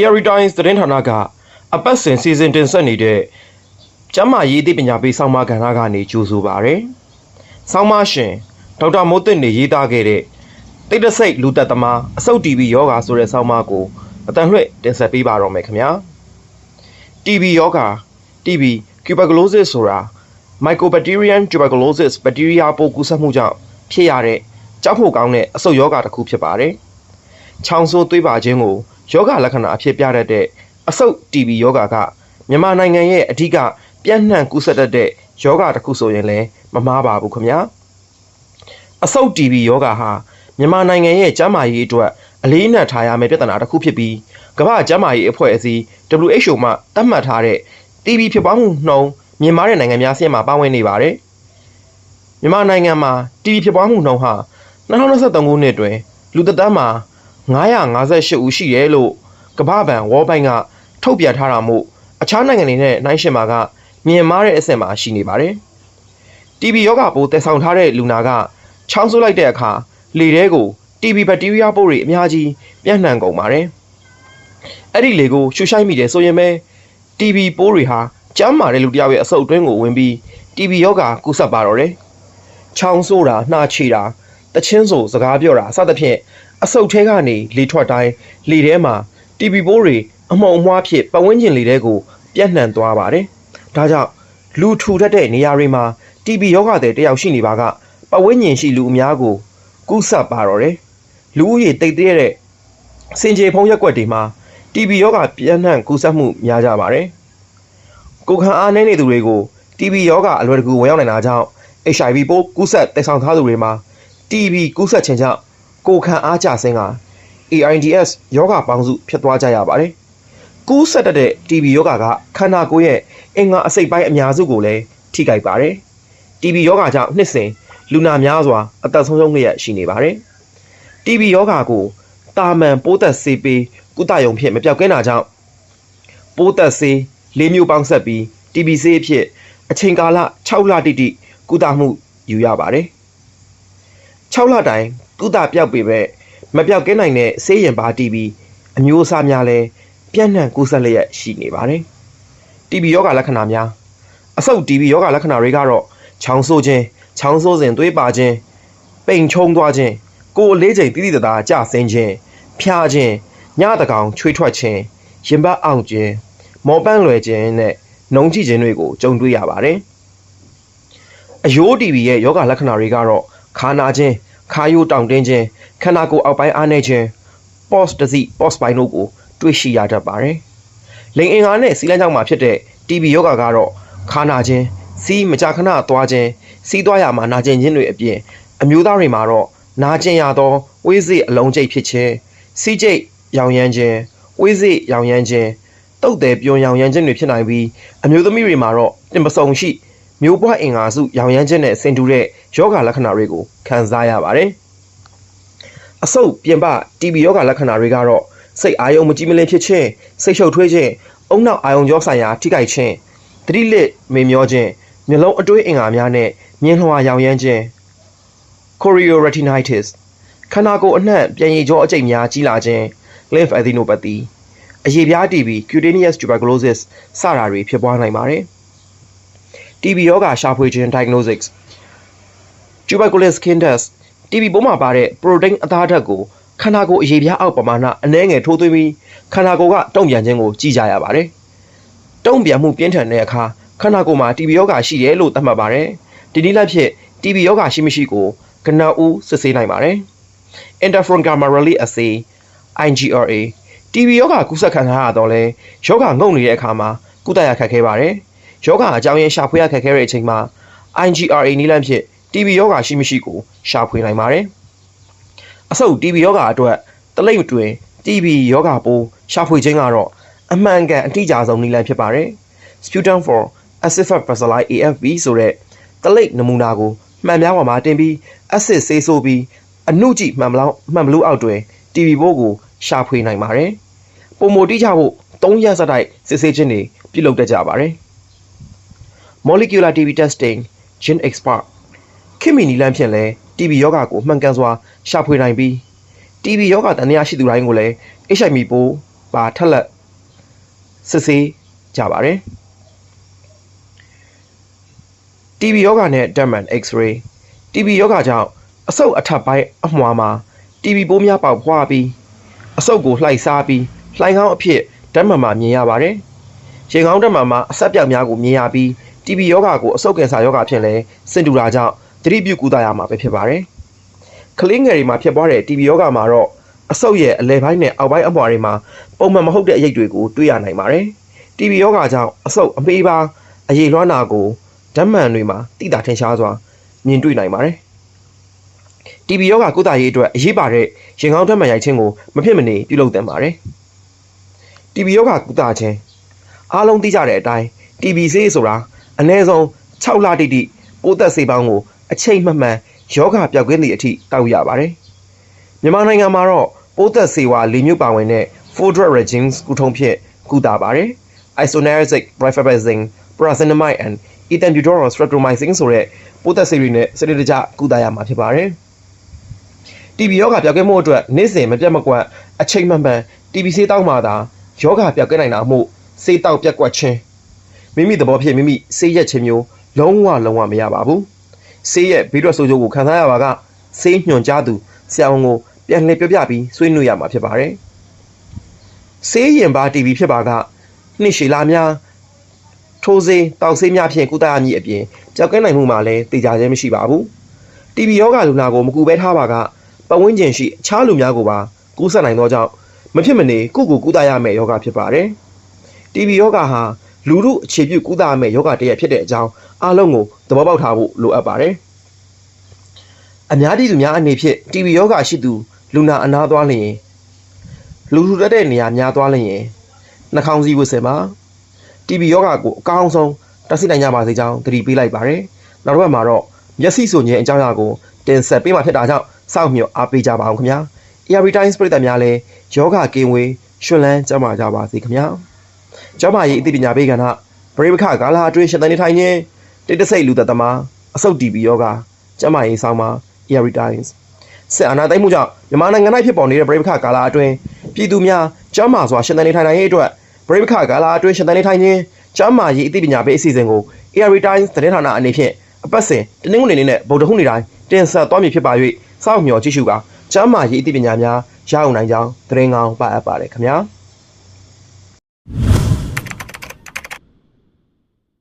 AR Times သတင်းဌာနကအပတ်စဉ်စီစဉ်တင်ဆက်နေတဲ့ကျမ်းမာရေးသိပညာပေးဆောင်းပါးကဏ္ဍကနေကြိုဆိုပါရယ်။ဆောင်းပါးရှင်ဒေါက်တာမိုးသိန်းနေရေးသားခဲ့တဲ့တိတ်တဆိတ်လူသက်သမားအဆုတ် TB ယောဂါဆိုတဲ့ဆောင်းပါးကိုအတန်လွှင့်တင်ဆက်ပေးပါတော့မယ်ခင်ဗျာ။ TB ယောဂါ TB tuberculosis ဆိုတာ Mycobacterium tuberculosis ဘက်တီးရီးယားပိုးကူးစက်မှုကြောင့်ဖြစ်ရတဲ့ကြောက်ဖို့ကောင်းတဲ့အဆုတ်ယောဂါတစ်ခုဖြစ်ပါတယ်။ချောင်းဆိုးသွေးပါခြင်းကို ယောဂလက္ခဏာအဖြစ်ပြတတ်တဲ့အဆုတ် TB ယောဂါကမြန်မာနိုင်ငံရဲ့အဓိကပြန့်နှံ့ကူးစက်တတ်တဲ့ယောဂါတစ်ခုဆိုရင်လည်းမမှားပါဘူးခင်ဗျာအဆုတ် TB ယောဂါဟာမြန်မာနိုင်ငံရဲ့ကျန်းမာရေးအတွက်အလေးအနက်ထားရမယ့်ပြဿနာတစ်ခုဖြစ်ပြီးကမ္ဘာ့ကျန်းမာရေးအဖွဲ့အစည်း WHO မှသတ်မှတ်ထားတဲ့ TB ဖြစ်ပွားမှုနှုန်းမြင့်မားတဲ့နိုင်ငံများအဆင့်မှာပါဝင်နေပါတယ်မြန်မာနိုင်ငံမှာ TB ဖြစ်ပွားမှုနှုန်းဟာ2023ခုနှစ်တွင်လူသက်တမ်းမှာ 958ဦးရှိတယ်လို့ကမ္ဘာ့ဘဏ် World Bank ကထုတ်ပြန်ထားတာမို့အခြားနိုင်ငံတွေနဲ့နှိုင်းယှဉ်မှာကမြင့်မားတဲ့အဆင့်မှာရှိနေပါတယ်။ TB ရောဂါပိုးသက်ဆောင်ထားတဲ့လူနာကချောင်းဆိုးလိုက်တဲ့အခါလေထဲကို TB ဘက်တီးရီးယားပိုးတွေအများကြီးပြန့်နှံ့ကုန်ပါတယ်။အဲ့ဒီလေကိုရှူရှိုက်မိတယ်ဆိုရင်ပဲ TB ပိုးတွေဟာကျန်းမာတဲ့လူတစ်ယောက်ရဲ့အဆုတ်အတွင်းကိုဝင်ပြီး TB ရောဂါကူးစက်ပါတော့တယ်။ချောင်းဆိုးတာနှာချေတာတချင်းဆိုစကားပြောတာစသဖြင့် အဆုတ်ထဲကနေလေထွက်တိုင်းလေထဲမှာ TB ပိုးတွေအမှုံအမွှားဖြစ်ပတ်ဝန်းကျင်လေထဲကိုပြန့်နှံ့သွားပါတယ်။ဒါကြောင့်လူထူထပ်တဲ့နေရာတွေမှာ TB ရောဂါတဲ့တယောက်ရှိနေပါကပတ်ဝန်းကျင်ရှိလူအများကိုကူးစက်ပါတော့တယ်။လူဦးရေတိတ်သေးတဲ့စင်ကြေဖုံးရက်ွက်တွေမှာ TB ရောဂါပြန့်နှံ့ကူးစက်မှုများကြပါတယ်။ကိုယ်ခံအားနည်းနေသူတွေကို TB ရောဂါအလွယ်တကူဝင်ရောက်နိုင်တာကြောင့် HIV ပိုးကူးစက်တိုက်ဆောင်ထားသူတွေမှာ TB ကူးစက်ခြင်းကြောင့် ကိုယ်ခံအားကျဆင်းက AIDS ယောဂပေါင်းစုဖြစ်သွားကြရပါတယ်။ကူးစက်တတ်တဲ့ TB ယောဂကခန္ဓာကိုယ်ရဲ့အင်္ဂါအစိတ်ပိုင်းအများစုကိုလည်းထိခိုက်ပါတယ်။ TB ယောဂကြောင့်နှစ်စဉ်လူနာများစွာအသက်ဆုံးရှုံးလျက်ရှိနေပါတယ်။ TB ယောဂကိုတာမန်ပိုးသက်ဆေးပေးကုသရုံဖြင့်မပြောက်ကင်းတာကြောင့်ပိုးသက်ဆေး၄မျိုးပေါင်းဆက်ပြီး TB ဆေးအဖြစ်အချိန်ကာလ6လတိတိကုသမှုယူရပါတယ်။6လတိုင် ကုသပြောက်ပေမဲ့မပြောက်ကင်းနိုင်တဲ့ဆေးရင်ပါ TB အမျိုးအစားများလည်းပြန့်နှံ့ကူးစက်လျက်ရှိနေပါတယ်။ TB ယောဂလက္ခဏာများအဆုတ် TB ယောဂလက္ခဏာတွေကတော့ချောင်းဆိုးခြင်းချောင်းဆိုးစဉ်သွေးပါခြင်းပိန်ချုံသွားခြင်းကိုယ်အလေးချိန်တိတိတသားကျဆင်းခြင်းဖျားခြင်းညတကောင်ချွေးထွက်ခြင်းရင်ဘတ်အောင်ခြင်းမော်ပန်းလွယ်ခြင်းနဲ့နှုံကြည့်ခြင်းတွေကိုကြုံတွေ့ရပါတယ်။အယိုး TB ရဲ့ယောဂလက္ခဏာတွေကတော့ခါနာခြင်း ခါယိုးတောင့်တင်းခြင်းခန္ဓာကိုယ်အောက်ပိုင်းအားနည်းခြင်း post တစီ post ပိုင်းတို့ကိုတွေ့ရှိရတတ်ပါတယ်။လိင်အင်္ဂါနဲ့စီးလမ်းကြောင်းမှာဖြစ်တဲ့ TB ယောဂါကတော့ခါနာခြင်းစီးမကြာခဏသွားခြင်းစီးသွားရမှာနာကျင်ခြင်းတွေအပြင်အမျိုးသားတွေမှာတော့နာကျင်ရသောဝိသေအလုံးကျိတ်ဖြစ်ခြင်းစီးကျိတ်ရောင်ရမ်းခြင်းဝိသေရောင်ရမ်းခြင်းတုတ်တယ်ပြုံရောင်ရမ်းခြင်းတွေဖြစ်နိုင်ပြီးအမျိုးသမီးတွေမှာတော့တင်ပစုံရှိ မျိုးပွားအင်္ဂါစုရောင်ရမ်းခြင်းနဲ့ဆင်တူတဲ့ယောဂလက္ခဏာတွေကိုခံစားရပါတယ်။အဆုတ်ပြင်ပ TB ယောဂလက္ခဏာတွေကတော့စိတ်အာရုံမကြည်မလင်ဖြစ်ခြင်းစိတ်ရှုပ်ထွေးခြင်းအုံနောက်အာရုံကြောဆိုင်ရာထိခိုက်ခြင်းသတိလစ်မေမျောခြင်းမျက်လုံးအတွေးအင်္ဂါများနဲ့မြင်လွှာရောင်ရမ်းခြင်း chorioretinitis ခန္ဓာကိုယ်အနှံ့ပြန်ရည်ကြောအကျိတ်များကြီးလာခြင်း lymphadenopathy အရေပြား TB cutaneous tuberculosis စတာတွေဖြစ်ပွားနိုင်ပါတယ်။ TB ရောဂါရှာဖွေခြင်း diagnosis tuberculosis skin test TB ပိုးမှာပါတဲ့ protein အသားဓာတ်ကိုခန္ဓာကိုယ်အရေပြားအောက်ပမာဏအနည်းငယ်ထိုးသွင်းပြီးခန္ဓာကိုယ်ကတုံ့ပြန်ခြင်းကိုကြည့်ကြရပါတယ်။တုံ့ပြန်မှုပြင်းထန်တဲ့အခါခန္ဓာကိုယ်မှာ TB ရောဂါရှိတယ်လို့သတ်မှတ်ပါတယ်။ဒီနည်းလမ်းဖြင့် TB ရောဂါရှိမရှိကိုကနဦးစစ်ဆေးနိုင်ပါတယ်။ interferon gamma release assay IGRA TB ရောဂါကူးစက်ခံထားရတော့လဲယောဂငုံနေတဲ့အခါမှာကုသရခက်ခဲပါတယ်။ ယောဂအကြောင်းရင်းရှာဖွေရခက်ခဲတဲ့အချိန်မှာ IGRA နည်းလမ်းဖြင့် TB ရောဂါရှိမရှိကိုရှာဖွေနိုင်ပါတယ်။အဆုတ် TB ရောဂါအတွက်တလိမ့်တွင် TB ရောဂါပိုးရှာဖွေခြင်းကတော့အမှန်ကန်အတိအကျဆုံးနည်းလမ်းဖြစ်ပါတယ်။ sputum for acidic bacilli AFB ဆိုတဲ့တလိပ်နမူနာကိုမှန်များပေါ်မှာတင်ပြီး acid ဆေးဆိုးပြီးအနုကြည့်မှန်မလောက်မှန်ဘလူးအောက်တွင် TB ပိုးကိုရှာဖွေနိုင်ပါတယ်။ပုံမတိကျဖို့၃ရက်စတိုက်စစ်ဆေးခြင်းတွေပြုလုပ်တတ်ကြပါတယ်။ molecular TB testing gene expert ခင်မီနီလန်းဖြင့်လဲ TB ယောဂကိုမှန်ကန်စွာရှာဖွေနိုင်ပြီး TB ယောဂတန်ရာရှိသူတိုင်းကိုလည်း HIV ပိုးပါထက်လက်စစ်ဆေးကြပါတယ် TB ယောဂနဲ့ Derman X-ray TB ယောဂကြောင့်အဆုတ်အထက်ပိုင်းအမွှာမှာ TB ပိုးများပေါက်ဖွာပြီးအဆုတ်ကိုလှိုက်စားပြီးလှိုင်ကောင်းအဖြစ်ဓာတ်မှန်မှာမြင်ရပါတယ်။ရင်ကောင်းဓာတ်မှန်မှာအဆက်ပြောက်များကိုမြင်ရပြီး TB ယောဂကိုအဆုတ်ကင်ဆာယောဂဖြစ်လဲစင်တူတာကြောင့်သတိပြုကုသရမှာပဲဖြစ်ပါတယ်။ကလေးငယ်တွေမှာဖြစ်ပွားတဲ့ TB ယောဂမှာတော့အဆုတ်ရဲ့အလယ်ပိုင်းနဲ့အောက်ပိုင်းအမွှာတွေမှာပုံမှန်မဟုတ်တဲ့အရိပ်တွေကိုတွေ့ရနိုင်ပါတယ်။ TB ယောဂကြောင့်အဆုတ်အမေးပါအရေလွှမ်းနာကိုဓာတ်မှန်တွေမှာတိတာထင်ရှားစွာမြင်တွေ့နိုင်ပါတယ်။ TB ယောဂကုသရေးအတွက်အရေးပါတဲ့ရင်ကောင်းဓာတ်မှန်ရိုက်ခြင်းကိုမဖြစ်မနေပြုလုပ်သင့်ပါတယ်။ TB ယောဂကုသခြင်းအားလုံးသိကြတဲ့အတိုင်း TB ဆေးဆိုတာ အနည်းဆုံး6လတိတိပိုးသက်ဆေးပေါင်းကိုအချိန်မှန်မှန်ယောဂပျောက်ကင်းသည့်အထိတောက်ရပါတယ်။မြန်မာနိုင်ငံမှာတော့ပိုးသက်ဆေးဝါး၄မျိုးပါဝင်တဲ့ four drug regimes ကုထုံးဖြင့်ကုသပါတယ်။ isoniazid, rifampicin, pyrazinamide and ethambutol streptomycin ဆိုတဲ့ပိုးသက်ဆေးတွေနဲ့စနစ်တကျကုသရမှာဖြစ်ပါတယ်။ TB ယောဂပျောက်ကင်းမှုအတွက်နေ့စဉ်မပြတ်မကွက်အချိန်မှန်မှန် TB ဆေးတောက်မှသာယောဂပျောက်ကင်းနိုင်တာမို့ဆေးတောက်ပြက်ကွက်ခြင်း မိမိသဘောဖြင့်မိမိဆေးရက်ခြင်းမျိုးလုံးဝလုံးဝမရပါဘူးဆေးရက်ဘေးထွက်ဆိုးကျိုးကိုခံစားရပါကဆေးညွှန်ကြားသူဆရာဝန်ကိုပြန်လည်ပြောပြပြီးဆွေးနွေးရမှာဖြစ်ပါတယ်ဆေးရင်ပါ TB ဖြစ်ပါကနှစ်ရှည်လာများထိုးဆေးတောက်ဆေးများဖြင့်ကုသရမည်အပြင်ကြောက်ကင်းနိုင်မှုမှာလည်းတေချာခြင်းမရှိပါဘူး TB ယောဂလူနာကိုမကူဘဲထားပါကပတ်ဝန်းကျင်ရှိအခြားလူများကိုပါကူးစက်နိုင်သောကြောင့်မဖြစ်မနေကုကူကုသရမယ့်ယောဂဖြစ်ပါတယ်။ TB ယောဂဟာ လူမှုအခြေပြုကုသရမယ့်ယောဂတစ်ရပ်ဖြစ်တဲ့အကြောင်းအားလုံးကိုသဘောပေါက်ထားဖို့လိုအပ်ပါတယ်။အများပြည်သူများအနေဖြင့် TB ယောဂရှိသူလူနာအနာသွားလျင်လူထူတတ်တဲ့နေရာများသွားလျင်နှာခေါင်းစည်းဝတ်ဆင်ပါ TB ယောဂကိုအကောင်းဆုံးတက်ဆီနိုင်ကြပါစေကြောင်းသတိပေးလိုက်ပါတယ်။နောက်တစ်ပတ်မှာတော့မျက်စိဆိုခြင်းအကြောင်းအရာကိုတင်ဆက်ပေးမှာဖြစ်တာကြောင့်စောင့်မျှော်အားပေးကြပါအောင်ခင်ဗျာ။ ARB Times ပြည်သက်များလည်းယောဂကင်းဝေးရှင်လန်းကြမှာကြပါစေခင်ဗျာ။ ကျောင်းမကြီးအသိပညာပေးကဏ္ဍပရိပခကာလာအတွင်းရှင်သန်နေထိုင်ခြင်းတိတ်တဆိတ်လူသက်သမားအဆုတ် TB ယောဂကျောင်းမကြီးဆောင်းပါ ARB Times ဆက်အနာသိမ့်မှုကြောင့်မြန်မာနိုင်ငံ၌ဖြစ်ပေါ်နေတဲ့ပရိပခကာလာအတွင်းပြည်သူများကျောင်းမစွာရှင်သန်နေထိုင်နိုင်ရေးအတွက်ပရိပခကာလာအတွင်းရှင်သန်နေထိုင်ခြင်းကျောင်းမကြီးအသိပညာပေးအစီအစဉ်ကို ARB Times သတင်းဌာနအနေဖြင့်အပတ်စဉ်တနင်္ဂနွေနေ့နဲ့ဗုဒ္ဓဟူးနေ့တိုင်းတင်ဆက်သွားမည်ဖြစ်ပါ၍စောင့်မျှော်ကြည့်ရှုကာကျမ်းမာရေးအသိပညာများရအောင်နိုင်ကြောင်းသတင်းကောင်းပါအပ်ပါတယ်ခင်ဗျာ။